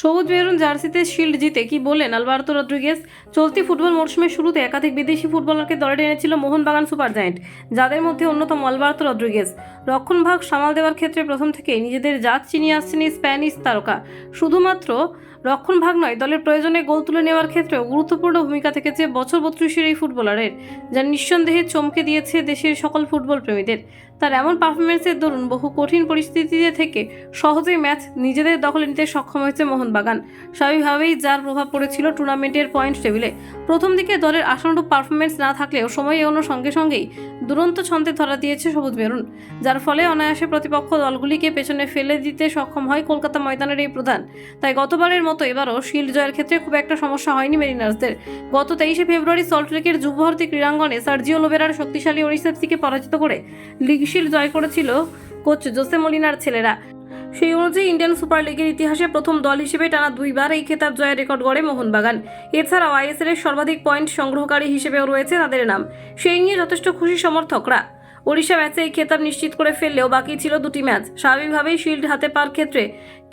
সবুজ মেরুন জার্সিতে শিল্ড জিতে, কি বললেন আলবার্তো রদ্রিগেজ? চলতি ফুটবল মরশুমের শুরুতে একাধিক বিদেশি ফুটবলারকে দলে টেনেছিল মোহনবাগান সুপার জায়েন্ট, যাদের মধ্যে অন্যতম আলবার্তো রদ্রিগেজ। রক্ষণভাগ সামাল দেওয়ার ক্ষেত্রে প্রথম থেকেই নিজেদের জাত চিনিয়ে আসছেন এই স্প্যানিশ তারকা। শুধুমাত্র রক্ষণভাগ নয়, দলের প্রয়োজনে গোল তুলে নেওয়ার ক্ষেত্রেও গুরুত্বপূর্ণ ভূমিকা থেকেছে বছর বত্রিশের এই ফুটবলারের, যা নিঃসন্দেহে চমকে দিয়েছে দেশের সকল ফুটবল প্রেমীদের তার এমন পারফরমেন্সের দরুন বহু কঠিন পরিস্থিতিতে থেকে সহজেই ম্যাচ নিজেদের দখলে নিতে সক্ষম হয়েছে মোহনবাগান। স্বাভাবিকভাবেই যার প্রভাব পড়েছিল টুর্নামেন্টের পয়েন্ট টেবিলে প্রথম দিকে দলের আশানুরূপ পারফরমেন্স না থাকলেও সময় এগোনোর সঙ্গে সঙ্গেই দুরন্ত ছন্দে ধরা দিয়েছে সবুজ মেরুন, যার ফলে অনায়াসে প্রতিপক্ষ দলগুলিকে পেছনে ফেলে দিতে সক্ষম হয় কলকাতা ময়দানের এই প্রধান। তাই গতবারের মতো এবারও শিল্ড জয়ের ক্ষেত্রে খুব একটা সমস্যা হয়নি মেরিনার্সদের গত তেইশে ফেব্রুয়ারি সল্টলেকের যুবভারতী ক্রীড়াঙ্গনে সার্জিও লোবেরার শক্তিশালী ওরিসেপসিকে পরাজিত করে লিগ শিল্ড জয় করেছিল কোচ জোসে মলিনার ছেলেরা। সেই অনুযায়ী ইন্ডিয়ান সুপার লিগের ইতিহাসে প্রথম দল হিসেবে টানা দুইবার এই খেতাব জয়ের রেকর্ড গড়ে মোহনবাগান। এছাড়াও আইএসএল এর সর্বাধিক পয়েন্ট সংগ্রহকারী হিসেবেও রয়েছে তাদের নাম। সেই নিয়ে যথেষ্ট খুশি সমর্থকরা। ওড়িশা ম্যাচে এই খেতাব নিশ্চিত করে ফেললেও বাকি ছিল দুটি ম্যাচ। স্বাভাবিকভাবেই শিল্ড হাতে পার ক্ষেত্রে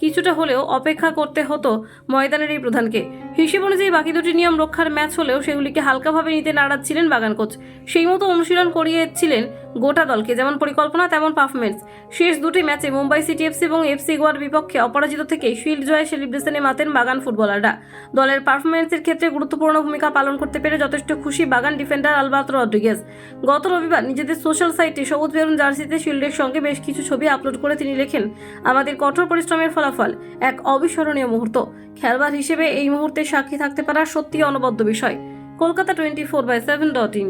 কিছুটা হলেও অপেক্ষা করতে হতো ময়দানের এই প্রধানকে। হিসেব অনুযায়ী বাকি দুটি নিয়ম রক্ষার ম্যাচ হলেও সেগুলিকে হালকাভাবে নিতে নাড়াচ্ছিলেন বাগান কোচ সেই মতো অনুশীলন করিয়েছিলেন গোটা দলকে, যেমন পরিকল্পনা, তেমন পারফরমেন্স শেষ দুটি ম্যাচে মুম্বাই সিটি এফসি এবং এফসি গোয়ার বিপক্ষে অপরাজিত থেকে শিল্ড জয়ে সেলিব্রেশনে মাতেন বাগান ফুটবলাররা। দলের পারফরমেন্সের ক্ষেত্রে গুরুত্বপূর্ণ ভূমিকা পালন করতে পেরে যথেষ্ট খুশি বাগান ডিফেন্ডার আলবার্তো রদ্রিগেজ গত রবিবার নিজেদের সোশ্যাল সাইটে সবুজ বেরুন জার্সিতে শিল্ডের সঙ্গে বেশ কিছু ছবি আপলোড করে তিনি লেখেন, আমাদের কঠোর পরিশ্রমের ফলাফল এক অবিস্মরণীয় মুহূর্ত। খেলোয়াড় হিসেবে এই মুহূর্তে সাক্ষী থাকতে পারা সত্যি অনবদ্য বিষয়। Kolkata twenty four by seven dot in.